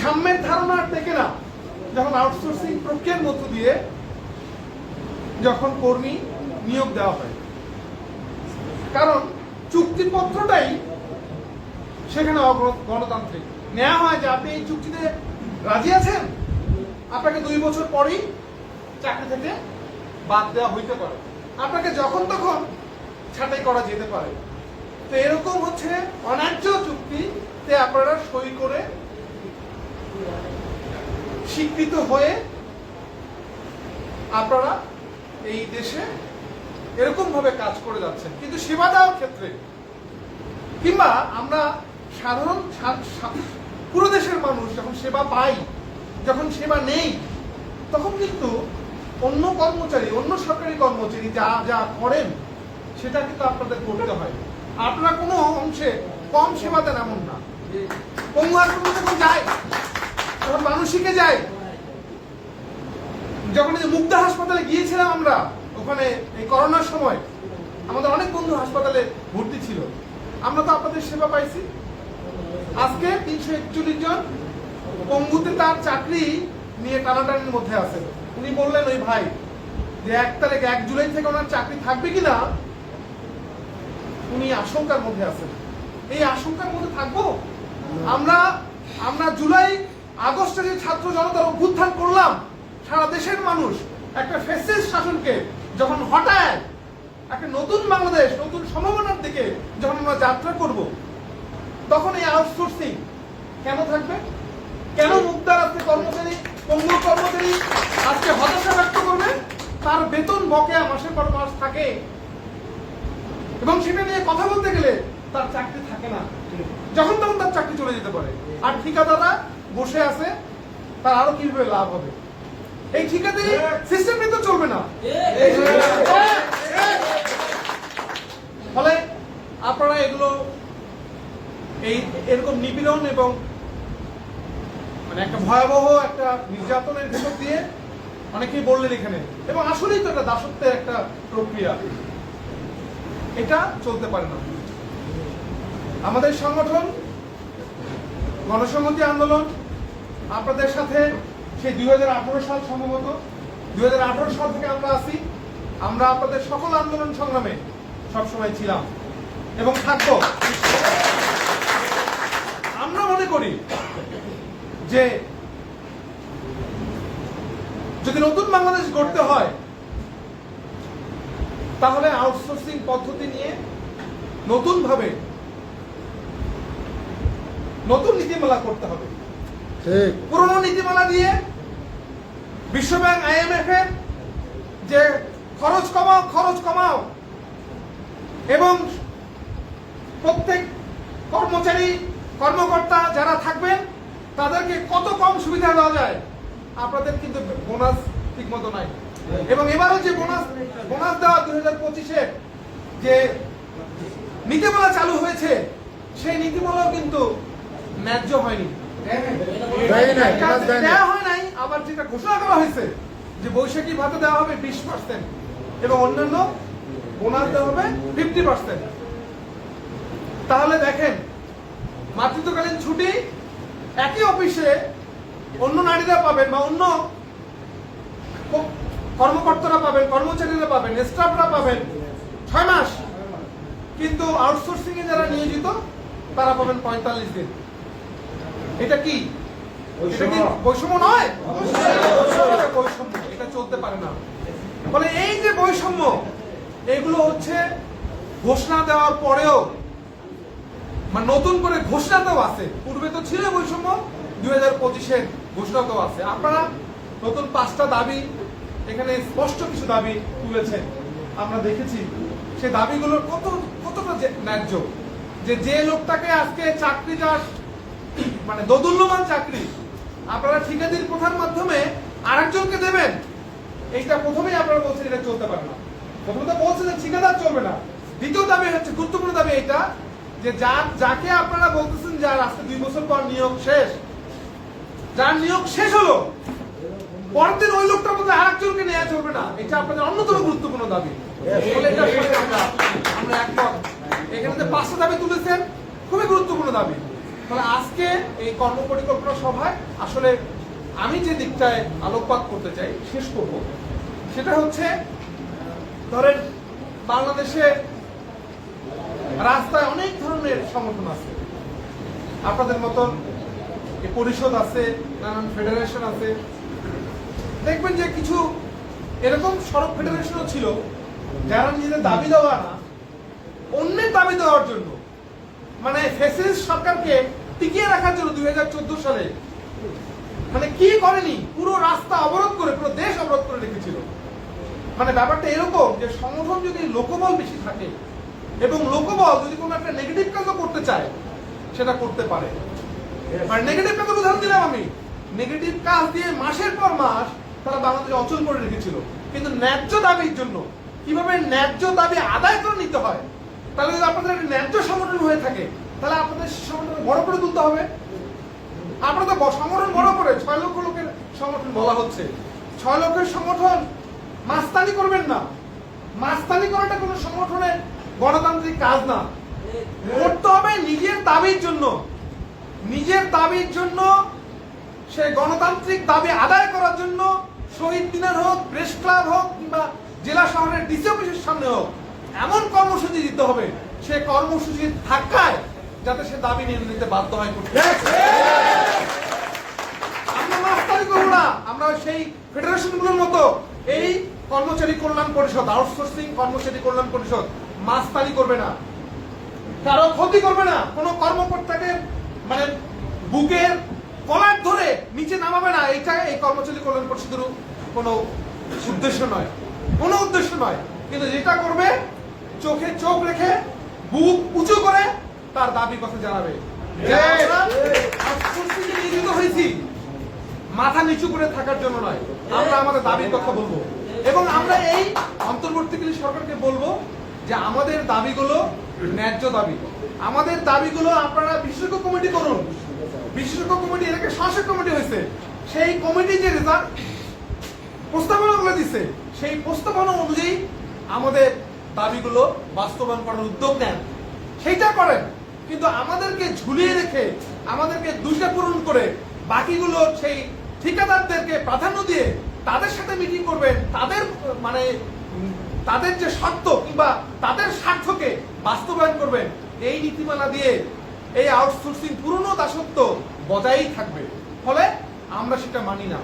সাম্যের ধারণা আর থেকে না, যখন আউটসোর্সিং প্রক্রিয়ার মধ্য দিয়ে যখন কর্মী নিয়োগ দেওয়া হয়। কারণ চুক্তিপত্রটাই সেখানে গণতান্ত্রিক। নেওয়া হয় যে আপনি এই চুক্তিতে রাজি আছেন? আপনাকে দুই বছর পরেই চাকরি থেকে বাদ দেওয়া হইতে পারে। আপনাকে যখন তখন ছাঁটাই করা যেতে পারে। তো এরকম হচ্ছে অন্যায্য চুক্তিতে আপনারা সই করে স্বীকৃত হয়ে আপনারা এই দেশে এরকম ভাবে কাজ করে যাচ্ছেন। কিন্তু সেবা দেওয়ার ক্ষেত্রে কিংবা আমরা সাধারণ পুরো দেশের মানুষ যখন সেবা পাই, যখন সেবা নেই, তখন কিন্তু অন্য কর্মচারী, অন্য সরকারি কর্মচারী যা যা করেন, সেটা কিন্তু আপনাদের করতে হয়। আপনারা কোনো অংশে কম সেবা দেন এমন না। হাসপাতালে যখন যায় তখন মানসিকে যায়। যখন এই মুগ্ধা হাসপাতালে গিয়েছিলাম আমরা, ওখানে এই করোনার সময়, আমাদের অনেক বন্ধু হাসপাতালে ভর্তি ছিল। আমরা তো আপনাদের সেবা পাইছি। আজকে তিনশো একচল্লিশ জন পঙ্গুতে তার চাকরি নিয়ে টানাটানির মধ্যে আছে। উনি বললেন, ওই ভাই, যে এক তারিখ, এক জুলাই থেকে ওনার চাকরি থাকবে কিনা, উনি আশঙ্কার মধ্যে আছেন। এই আশঙ্কার মধ্যে থাকব? আমরা আমরা জুলাই আগস্টে যে ছাত্র জনতার অভ্যুত্থান করলাম, সারা দেশের মানুষ একটা ফেসিস শাসনকে যখন হঠাৎ একটা নতুন বাংলাদেশ, নতুন সম্ভাবনার দিকে যখন আমরা যাত্রা করব, তখন এই আউটসোর্সিং কেন থাকবে? কেন মুক্তার আজকে কর্মচারী পঙ্গু কর্মচারী আজকে হতাশা ব্যক্ত করবে? তার বেতন বকেয়া মাসের পর মাস থাকে। এবং সেটা নিয়ে কথা বলতে গেলে তার চাকরি থাকে না। যখন তখন তার চাকরি চলে যেতে পারে। আর ঠিকাদাররা বসে আছে তার আরও কীভাবে লাভ হবে? এই ঠিকাদারি সিস্টেম কিন্তু চলবে না। ফলে আপনারা এগুলো এই এরকম নিপীড়ন এবং মানে একটা ভয়াবহ একটা নির্যাতনের ভেতর দিয়ে অনেকেই বললেন এখানে। এবং আসলেই তো একটা দাসত্বের একটা প্রক্রিয়া। এটা চলতে পারে না। আমাদের সংগঠন গণসংহতি আন্দোলন আপনাদের সাথে সেই দুই হাজার আঠারো সাল সম্ভবত। দু হাজার আঠারো সাল থেকে আমরা আছি। আমরা আপনাদের সকল আন্দোলন সংগ্রামে সবসময় ছিলাম এবং থাকব। আমরা মনে করি যে যদি নতুন বাংলাদেশ গড়তে হয়, তাহলে আউটসোর্সিং পদ্ধতি নিয়ে নতুন ভাবে নতুন নীতিমালা করতে হবে। পুরনো নীতিমালা দিয়ে বিশ্বব্যাংক আইএমএফ এর যে খরচ কমাও খরচ কমাও এবং প্রত্যেক কর্মচারী কর্মকর্তা যারা থাকবেন তাদেরকে কত কম সুবিধা দেওয়া যায় আপনাদের কিন্তু বোনাস ঠিক মতো নাই। এবং এবারও যে বোনাস বোনাস দেওয়া দুই হাজার পঁচিশে যে নীতিমালা চালু হয়েছে সেই নীতিমালাও কিন্তু ন্যায্য হয়নি। দেওয়া হয় নাই আবার যেটা ঘোষণা করা হয়েছে যে বৈশাখী ভাতা দেওয়া হবে বিশ পার্সেন্ট এবং অন্যান্য বোনাস দেওয়া হবে ফিফটি পার্সেন্ট তাহলে দেখেন মাতৃত্বকালীন ছুটি একই অফিসে অন্য নারীরা পাবেন বা অন্য কর্মকর্তারা পাবেন কর্মচারীরা পাবেন স্টাফরা পাবেন ছয় মাস। কিন্তু আউটসোর্সিং এ যারা নিয়োজিত তারা পাবেন পঁয়তাল্লিশ দিন। এটা কি? এটা কি বৈষম্য? নয়? এটা বৈষম্য এটা চলতে পারে না। ফলে এই যে বৈষম্য এগুলো হচ্ছে ঘোষণা দেওয়ার পরেও মানে নতুন করে ঘোষণাতেও আছে। পূর্বে তো ছিল বৈষম্য দুই হাজার পঁচিশের ঘোষণাতেও আছে। আপনারা নতুন পাঁচটা দাবি এখানে স্পষ্ট কিছু দাবি তুলেছেন। আমরা দেখেছি সে দাবিগুলোর কত কতটা ন্যায্য যে যে লোকটাকে আজকে চাকরি যার মানে দোদুল্যমান চাকরি। আপনারা ঠিকাদির প্রথার মাধ্যমে আরেকজনকে দেবেন। এইটা প্রথমেই আপনারা বলছেন, এটা চলতে পারে না। প্রথমে তো বলছেন যে ঠিকাদার চলবে না। দ্বিতীয় দাবি হচ্ছে, গুরুত্বপূর্ণ দাবি এটা যে যার, যাকে আপনারা বলতেছেন যার আজকে দুই বছর পর নিয়োগ শেষ, যার নিয়োগ শেষ হলো, পরের দিন ওই লোকটার মধ্যে আরেকজনকে নেওয়া চলবে না। এটা আপনাদের অন্যতম গুরুত্বপূর্ণ দাবি। আমরা একমত। এখানে পাঁচটা দাবি তুলেছেন, খুবই গুরুত্বপূর্ণ দাবি। ফলে আজকে এই কর্ম পরিকল্পনা সভায় আসলে আমি যে দিকটায় আলোকপাত করতে চাই, শেষ করব। সেটা হচ্ছে ধরেন বাংলাদেশে রাস্তায় অনেক ধরনের সংগঠন আছে। আপনাদের মতন পরিষদ আছে, নানান ফেডারেশন আছে। দেখবেন যে কিছু এরকম সড়ক ফেডারেশনও ছিল, যারা নিজেদের দাবি দেওয়া না, অন্যের দাবি দেওয়ার জন্য মানে ফেসিস সরকারকে টিকিয়ে রাখার জন্য দুই হাজার চোদ্দ সালে মানে কি করেনি? পুরো রাস্তা অবরোধ করে পুরো দেশ অবরোধ করে রেখেছিল। মানে ব্যাপারটা এরকম যে সংগঠন যদি লোকবল বেশি থাকে এবং লোকবল যদি কোনো একটা নেগেটিভ কাজও করতে চায় সেটা করতে পারে। মানে নেগেটিভ কাজের উদাহরণ দিলাম আমি। নেগেটিভ কাজ দিয়ে মাসের পর মাস তারা বাংলাদেশে অচল করে রেখেছিল। কিন্তু ন্যায্য দাবির জন্য কীভাবে ন্যায্য দাবি আদায় করে নিতে হয় তাহলে যদি আপনাদের একটা ন্যায্য সংগঠন হয়ে থাকে, তাহলে আপনাদের সংগঠন বড় করে তুলতে হবে। আপনারা তো সংগঠন বড় করে, ছয় লক্ষ লোকের সংগঠন বলা হচ্ছে। ছয় লক্ষের সংগঠন মাস্তানি করবেন না। মাস্তানি করাটা কোনো সংগঠনের গণতান্ত্রিক কাজ না। করতে হবে নিজের দাবির জন্য। নিজের দাবির জন্য, সে গণতান্ত্রিক দাবি আদায় করার জন্য, শহীদ দিনের হোক, প্রেস ক্লাব হোক, কিংবা জেলা শহরের ডিসি অফিসের সামনে হোক এমন কর্মসূচি দিতে হবে সে কর্মসূচি থাকায় যাতে সে দাবি নিয়ে নিতে বাধ্য হয় করতে। আমরা মাস্তানি করব না আমরা সেই ফেডারেশনগুলোর মতো এই কর্মচারী কল্যাণ পরিষদ আউটসোর্সিং কর্মচারী কল্যাণ পরিষদ মাস্তানি করবে না। কারও ক্ষতি করবে না কোনো কর্মকর্তাকে মানে বুকের কলার ধরে নিচে নামাবে না এটা এই কর্মচারী কল্যাণ পরিষদের কোনো উদ্দেশ্য নয়। কোনো উদ্দেশ্য নয় কিন্তু যেটা করবে চোখে চোখ রেখে বুক উঁচু করে তার দাবি কথা জানাবে। নিয়োজিত হয়েছি। মাথা নিচু করে থাকার জন্য নয়। আমরা আমাদের দাবির কথা বলব। এবং আমরা এই অন্তর্বর্তীকালীন সরকারকে বলব যে আমাদের দাবিগুলো ন্যায্য দাবি। আমাদের দাবিগুলো আপনারা বিশেষজ্ঞ কমিটি করুন। বিশেষজ্ঞ কমিটি এটাকে শাসক কমিটি হয়েছে। সেই কমিটি যে রেজাল্ট প্রস্তাবনাগুলো দিচ্ছে সেই প্রস্তাবনা অনুযায়ী আমাদের দাবিগুলো বাস্তবায়ন করার উদ্যোগ নেন। সেইটা করেন, কিন্তু আমাদেরকে ঝুলিয়ে রেখে, আমাদেরকে দুইটা পূরণ করে বাকিগুলো সেই ঠিকাদারদেরকে প্রাধান্য দিয়ে তাদের সাথে মিটিং করবেন, তাদের মানে তাদের যে স্বার্থ কিংবা তাদের স্বার্থকে বাস্তবায়ন করবেন, এই নীতিমালা দিয়ে এই আউটসোর্সিং পুরনো দাসত্ব বজায়ই থাকবে। ফলে আমরা সেটা মানি না।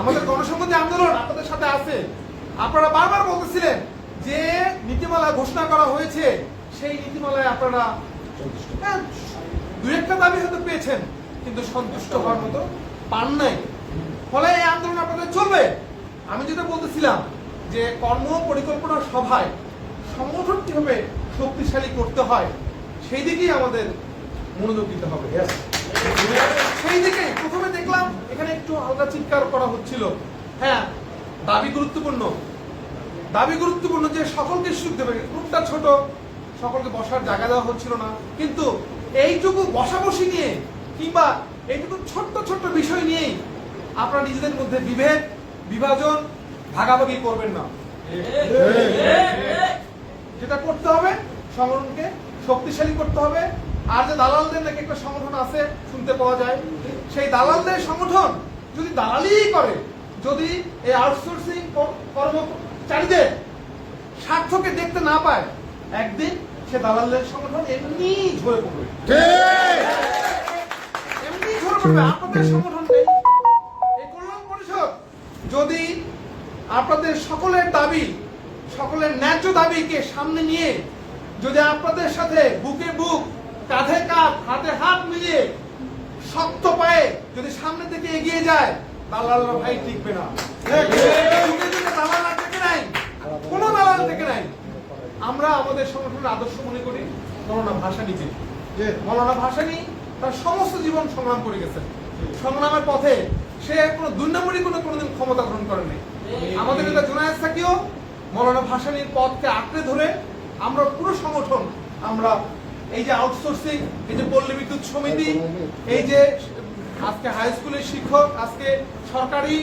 আমাদের গণসংহতি আন্দোলন আপনাদের সাথে আছে। আপনারা বারবার বলতেছিলেন যে নীতিমালা ঘোষণা করা হয়েছে সেই নীতিমালায় আপনারা হ্যাঁ, দু একটা দাবি হয়তো পেয়েছেন কিন্তু সন্তুষ্ট হওয়ার মতো পান নাই। ফলে এই আন্দোলন আপনাদের চলবে। আমি যেটা বলতেছিলাম যে কর্ম পরিকল্পনা সভায় সংগঠন কীভাবে শক্তিশালী করতে হয় সেই দিকেই আমাদের মনোযোগ দিতে হবে। সেই দিকে প্রথমে দেখলাম এখানে একটু হালকা চিৎকার করা হচ্ছিল। হ্যাঁ দাবি গুরুত্বপূর্ণ। দাবি গুরুত্বপূর্ণ যে সকলকে সুযোগ দেবে। গ্রুপটা ছোট, সকলকে বসার জায়গা দেওয়া হচ্ছিল না। কিন্তু এইটুকু বসাবসি নিয়ে কিংবা এইটুকু ছোট্ট ছোট্ট বিষয় নিয়েই আপনারা নিজেদের মধ্যে বিভেদ, বিভাজন, ভাগাভাগি করবেন না। যেটা করতে হবে, সংগঠনকে শক্তিশালী করতে হবে। আর যে দালালদের নাকি একটা সংগঠন আছে, শুনতে পাওয়া যায়। সেই দালালদের সংগঠন যদি দালালি করে, যদি এই আউটসোর্সিং কর্মচারীদের স্বার্থকে দেখতে না পায় একদিন সে দালালদের সংগঠন এমনি ঝরে পড়বে। এমনি ঝরে পড়বে। আপনাদের সংগঠন নেই এই কল্যাণ পরিষদ যদি আপনাদের সকলের দাবি সকলের ন্যায্য দাবিকে সামনে নিয়ে যদি আপনাদের সাথে বুকে বুক কাঁধে কাঁধ হাতে হাত মিলিয়ে শক্ত পায়ে যদি সামনে থেকে এগিয়ে যায় দালালরা ভাই টিকবে না যুগে যুগে দালাল আর থেকে নাই। আমরা আমাদের সংগঠনের আদর্শ মনে করি, মৌলানা ভাসানিকে যে মৌলানা ভাসানি তার সমস্ত জীবন সংগ্রাম করে গেছেন। সংগ্রামের পথে সে কোনো দুই নম্বরই কোনো কোনোদিন ক্ষমতা গ্রহণ করেনি আমাদের নেতা জোনায়েদ সাকিও মৌলানা ভাসানির পথকে আঁকড়ে ধরে আমরা পুরো সংগঠন, আমরা এই যে আউটসোর্সিং এই যে পল্লী বিদ্যুৎ সমিতি, এই যে আজকে হাই স্কুলের শিক্ষক, আজকে সরকারি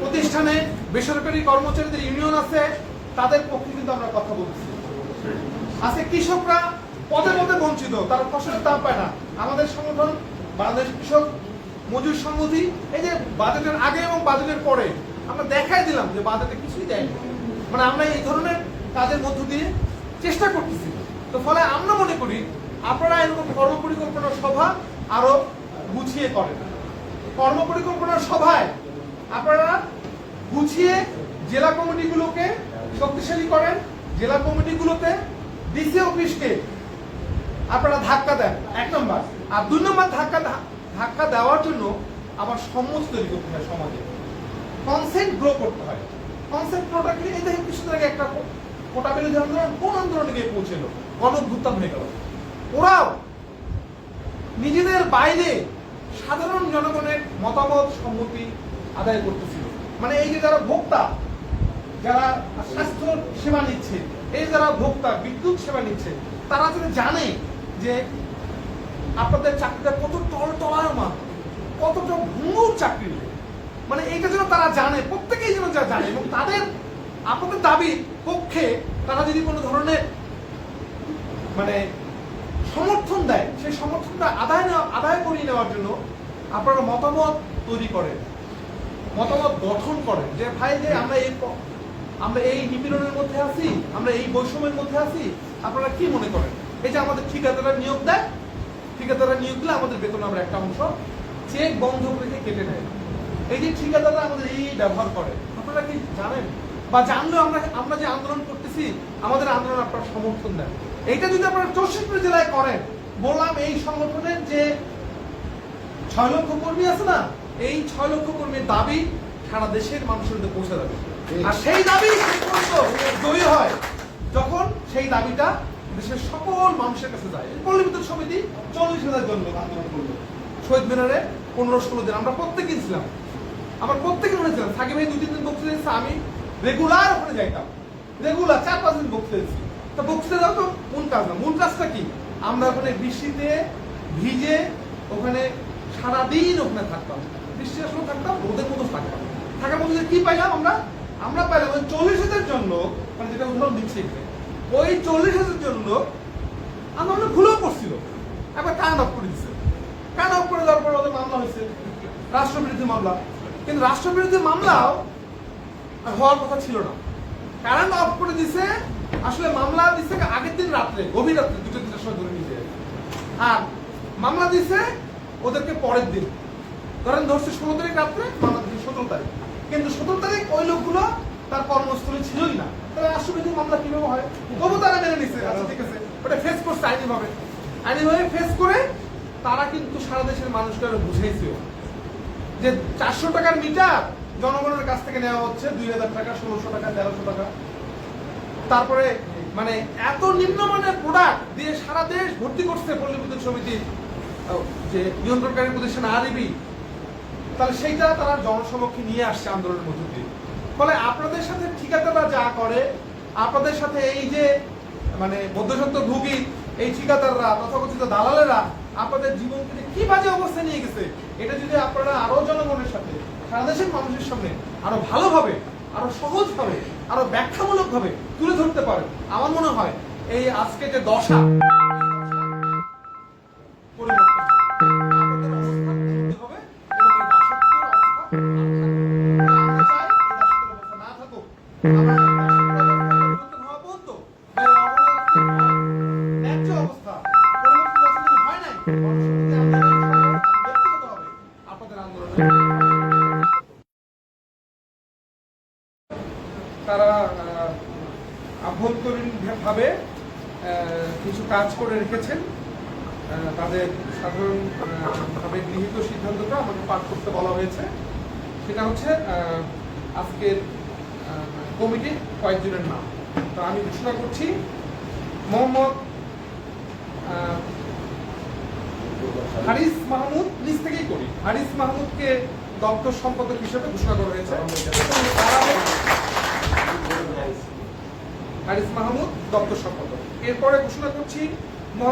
প্রতিষ্ঠানে বেসরকারি কর্মচারীদের ইউনিয়ন আছে তাদের পক্ষে কিন্তু আমরা কথা বলছি। আজকে কৃষকরা পদে পদে বঞ্চিত, তারা ফসলের দাম পায় না। আমাদের সংগঠন, বাংলাদেশ কৃষক মজুর সংহতি, এই যে বাজেটের আগে এবং বাজেটের পরে, আমরা দেখাই দিলাম যে বাজেটে কিছুই দেয়নি মানে আমরা এই ধরনের কাজের মধ্য দিয়ে চেষ্টা করতেছি। তো ফলে আমরা মনে করি, আপনারা এরকম কর্ম কর্মপরিকল্পনা সভা আরও গুছিয়ে করেন। কর্মপরিকল্পনার সভায় আপনারা গুছিয়ে জেলা কমিটিগুলোকে শক্তিশালী করেন। জেলা কমিটিগুলোতে ডিসি অফিসকে আপনারা ধাক্কা দেন। এক নম্বর। আর দুই নম্বর ধাক্কা ধাক্কা দেওয়ার জন্য আবার সম্মতি তৈরি করতে হয় সমাজে। কনসেন্ট গ্রো করতে হয়। কনসেন্ট গ্রোটা কি এই দেখেন কিছুদিন আগে একটা কোটা বিরোধী আন্দোলন কোন আন্দোলনে গিয়ে পৌঁছেলো? গণভ্যুত্থান হয়ে গেল। ওরাও নিজেদের বাইরে সাধারণ জনগণের মতামত, সম্মতি আদায় করতেছিল। মানে এই যে যারা ভোক্তা যারা স্বাস্থ্য সেবা নিচ্ছে, এই যারা ভোক্তা, বিদ্যুৎ সেবা নিচ্ছে, তারা যদি জানে যে আপনাদের চাকরিটা কত টল টলায়মান কতটা ভুঙুর চাকরি মানে এইটা যেন তারা জানে, প্রত্যেকেই যেন যা জানে, এবং তাদের আপনাদের দাবি পক্ষে তারা যদি কোনো ধরনের মানে সমর্থন দেয়, সেই সমর্থনটা আদায় নেওয়া, আদায় করিয়ে নেওয়ার জন্য আপনারা মতামত তৈরি করেন, মতামত গঠন করেন, যে ভাই যে আমরা এই আমরা এই নিপীড়নের মধ্যে আছি, আমরা এই বৈষম্যের মধ্যে আছি, আপনারা কি মনে করেন? এই যে আমাদের ঠিকাদাররা নিয়োগ দেয়, ঠিকাদাররা নিয়োগ দিলে আমাদের বেতন আমরা একটা অংশ চেক বন্ধ রেখে কেটে নেয় এই যে ঠিকাদাররা আমাদের এই ব্যবহার করে, আপনারা কি জানেন? বা জানলেও আমরা আমরা যে আন্দোলন করতেছি, আমাদের আন্দোলন আপনারা সমর্থন দেন। এইটা যদি আপনারা চৌষট্টি জেলায় করেন, বললাম এই সংগঠনের যে ছয় লক্ষ কর্মী আছে না, এই ছয় লক্ষ কর্মীর দাবি সারা দেশের মানুষের মধ্যে পৌঁছে যাবে। আর সেই দাবি জয়ী হয়। যখন সেই দাবিটা দেশের সকল মানুষের কাছে যায়। পল্লী সমিতি চল্লিশ হাজার জন লোক আন্দোলন করল। শহীদ মিনারে পনেরো ষোলো দিন আমরা প্রত্যেকেই ছিলাম। আমার প্রত্যেকে মনে ছিলাম, সাকিব ভাই দুই তিন দিন বক্তৃতা দিচ্ছে আমি রেগুলার ওখানে যাইতাম। রেগুলার চার পাঁচ দিন বক্তৃতা দিচ্ছি তা বক্তৃতা দেওয়া তো মূল কাজ না। মূল কাজটা কি? আমরা ওখানে বৃষ্টিতে ভিজে ওখানে সারাদিন ওখানে থাকতাম। বৃষ্টি আসলে থাকতাম, রোদের মতো থাকতাম। থাকার মধ্যে কি পাইলাম আমরা? আমরা পাইলাম ওই চল্লিশ হাজার জন লোক মানে যেটা উদাহরণ দিচ্ছি, ওই চল্লিশ হাজার জন লোক আন্দোলনে ভুলেও করছিল। একবার কান অফ করে দিচ্ছে কান অফ করে দেওয়ার পর ওদের মামলা হয়েছে, রাষ্ট্রবিরোধী মামলা। কিন্তু রাষ্ট্রবিরোধী মামলাও হওয়ার কথা ছিল না। কারেন্ট অফ করে দিছে, আসলে মামলা দিছে আগের দিন রাত্রে, গভীর রাত্রে, দুটো তিনটার সময় ধরে নিয়ে আর মামলা দিছে ওদেরকে পরের দিন। ধরেন ধরছে ষোলো তারিখ রাত্রে, মামলা দিচ্ছে সতেরো তারিখ। কিন্তু সতেরো তারিখ ওই লোকগুলো তার কর্মস্থলে ছিলই না। তাহলে রাষ্ট্রবিরোধী মামলা কীভাবে হয়? তবু তারা মেনে নিচ্ছে আচ্ছা ঠিক আছে। ওটা ফেস করছে আইনিভাবে। আইনিভাবে ফেস করে তারা কিন্তু সারা দেশের মানুষকে আরও যে চারশো টাকার মিটার জনগণের কাছ থেকে নেওয়া হচ্ছে, দুই হাজার টাকা, ষোলোশো টাকা, তেরোশো টাকা। তারপরে মানে এত নিম্নমানের প্রোডাক্ট দিয়ে সারা দেশ ভর্তি করছে পল্লী বিদ্যুৎ সমিতি যে নিয়ন্ত্রণকারী প্রতিষ্ঠান আরবি তাহলে সেইটা তারা জনসমক্ষে নিয়ে আসছে আন্দোলনের মধ্য দিয়ে। ফলে আপনাদের সাথে ঠিকাদাররা যা করে, আপনাদের সাথে এই যে মানে মধ্যসত্ত্ব ভুগি, এই ঠিকাদাররা, তথাকথিত দালালেরা, আপনাদের জীবনকে কি বাজে অবস্থা নিয়ে গেছে, এটা যদি আপনারা আরও জনগণের সাথে, সারা দেশের মানুষের সামনে আরও ভালোভাবে আরও সহজভাবে আরও ব্যাখ্যামূলক ভাবে তুলে ধরতে পারেন, আমার মনে হয় এই আজকে যে দশা তারা আহ, আভ্যন্তরীণ ভাবে আহ, কিছু কাজ করে রেখেছেন। তাদের সাধারণ আহ, গৃহীত সিদ্ধান্তটা আমাকে পাঠ করতে বলা হয়েছে। সেটা হচ্ছে আজকের আহ, কমিটির কয়েকজনের নাম। তো আমি ঘোষণা করছি মোহাম্মদ হারিস মাহমুদ নিজ থেকেই করি। হারিস মাহমুদকে দপ্তর সম্পাদক হিসেবে ঘোষণা করা হয়েছে। হারিস মাহমুদ দপ্তর সম্পাদক। এরপরে ঘোষণা করছি মোহাম্মদ